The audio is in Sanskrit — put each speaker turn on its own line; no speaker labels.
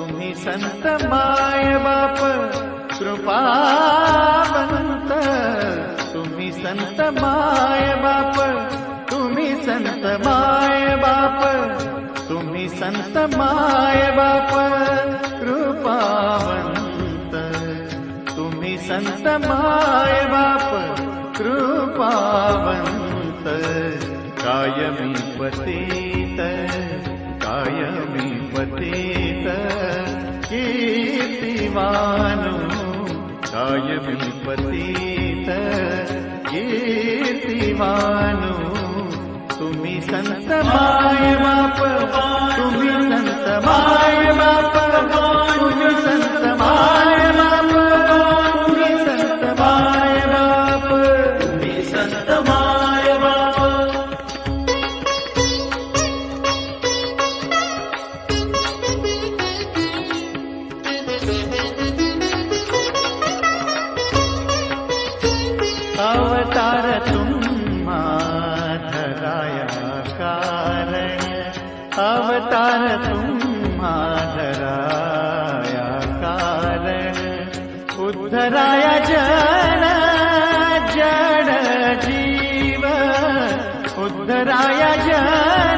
तुम्ही संत माय बाप तुम्ही संत माय बाप तुम्ही संत माय बाप. तुम्ही संत माय बाप तुम्ही संत माय बाप कृपावंत. कायमी पतित मानो काय विपतीत कीर्ती मानो तुम्ही अवतार तुम्हा धराया कारण अवतार तुम्हा धराया कारण उद्धराया जन जड जीव। उद्धराया जन